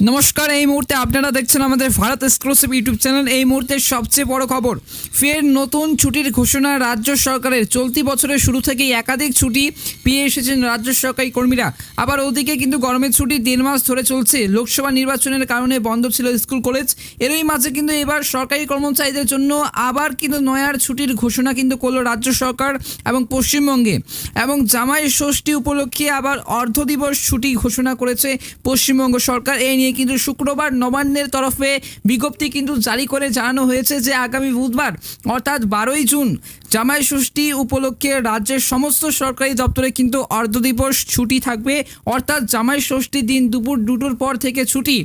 নমস্কার, এই মুহূর্তে আপনারা দেখছেন আমাদের ভারত এক্সক্লুসিভ ইউটিউব চ্যানেল। এই মুহূর্তের সবচেয়ে বড় খবর, ফের নতুন ছুটির ঘোষণা রাজ্য সরকারের। চলতি বছরের শুরু থেকেই একাধিক ছুটি পেয়ে এসেছেন রাজ্য সরকারি কর্মীরা। আবার ওদিকে কিন্তু গরমের ছুটি দেড় মাস ধরে চলছে। লোকসভা নির্বাচনের কারণে বন্ধ ছিল স্কুল, কলেজ। এরই মাঝে কিন্তু এবার সরকারি কর্মচারীদের জন্য আবার কিন্তু নয়ার ছুটির ঘোষণা কিন্তু করল রাজ্য সরকার এবং পশ্চিমবঙ্গে। এবং জামাই ষষ্ঠী উপলক্ষে আবার অর্ধ দিবস ছুটি ঘোষণা করেছে পশ্চিমবঙ্গ সরকার। এই নিয়ে কিন্তু শুক্রবার নবান্নের তরফে বিজ্ঞপ্তি কিন্তু জারি করে জানানো হয়েছে যে আগামী বুধবার, অর্থাৎ বারোই জুন জামাই ষষ্ঠী উপলক্ষে রাজ্যের সমস্ত সরকারি দপ্তরে কিন্তু অর্ধ দিবস ছুটি থাকবে। অর্থাৎ জামাই ষষ্ঠীর দিন দুপুর দুটোর পর থেকে ছুটি।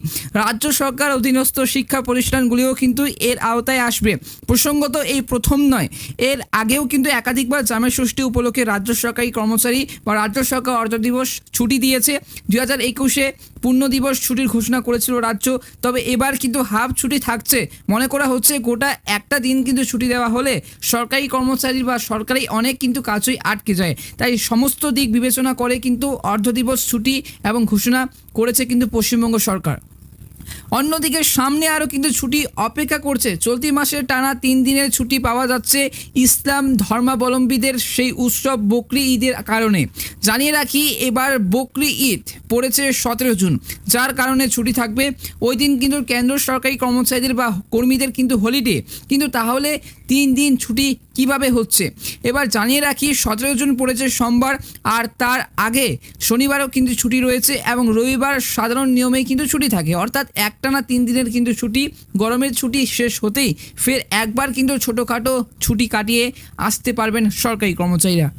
রাজ্য সরকার অধীনস্থ শিক্ষা প্রতিষ্ঠানগুলিও কিন্তু এর আওতায় আসবে। প্রসঙ্গত এই প্রথম নয়। এর আগেও কিন্তু একাধিকবার জামাই ষষ্ঠী উপলক্ষে রাজ্য সরকারি কর্মচারী বা রাজ্য সরকার অর্ধ দিবস ছুটি দিয়েছে। দুই হাজার একুশে পূর্ণ দিবস ছুটির ঘোষণা করেছিল রাজ্য। তবে এবার কিন্তু হাফ ছুটি থাকছে। মনে করা হচ্ছে গোটা একটা দিন কিন্তু ছুটি দেওয়া হলে সরকারি কর্মচারী বা সরকারি অনেক কিন্তু কাজই আটকে যায়। তাই সমস্ত দিক বিবেচনা করে কিন্তু অর্ধ দিবস ছুটি এবং ঘোষণা করেছে কিন্তু পশ্চিমবঙ্গ সরকার। অন্যদিকে সামনে আরও কিন্তু ছুটি অপেক্ষা করছে। চলতি মাসের টানা তিন দিনের ছুটি পাওয়া যাচ্ছে ইসলাম ধর্মাবলম্বীদের সেই উৎসব বকরি ঈদের কারণে। জানিয়ে রাখি, এবার বকরি ঈদ পড়েছে সতেরো জুন, যার কারণে ছুটি থাকবে। ওই দিন কিন্তু কেন্দ্র সরকারি কর্মচারীদের বা কর্মীদের কিন্তু হলিডে কিন্তু তাহলে তিন দিন ছুটি কীভাবে হচ্ছে? এবার জানিয়ে রাখি, সতেরো জুন পড়েছে সোমবার, আর তার আগে শনিবারও কিন্তু ছুটি রয়েছে এবং রবিবার সাধারণ নিয়মেই কিন্তু ছুটি থাকে। অর্থাৎ একটানা তিন দিনের কিন্তু ছুটি, গরমের ছুটি শেষ হতেই ফের একবার কিন্তু ছোটোখাটো ছুটি কাটিয়ে আসতে পারবেন সরকারি কর্মচারীরা।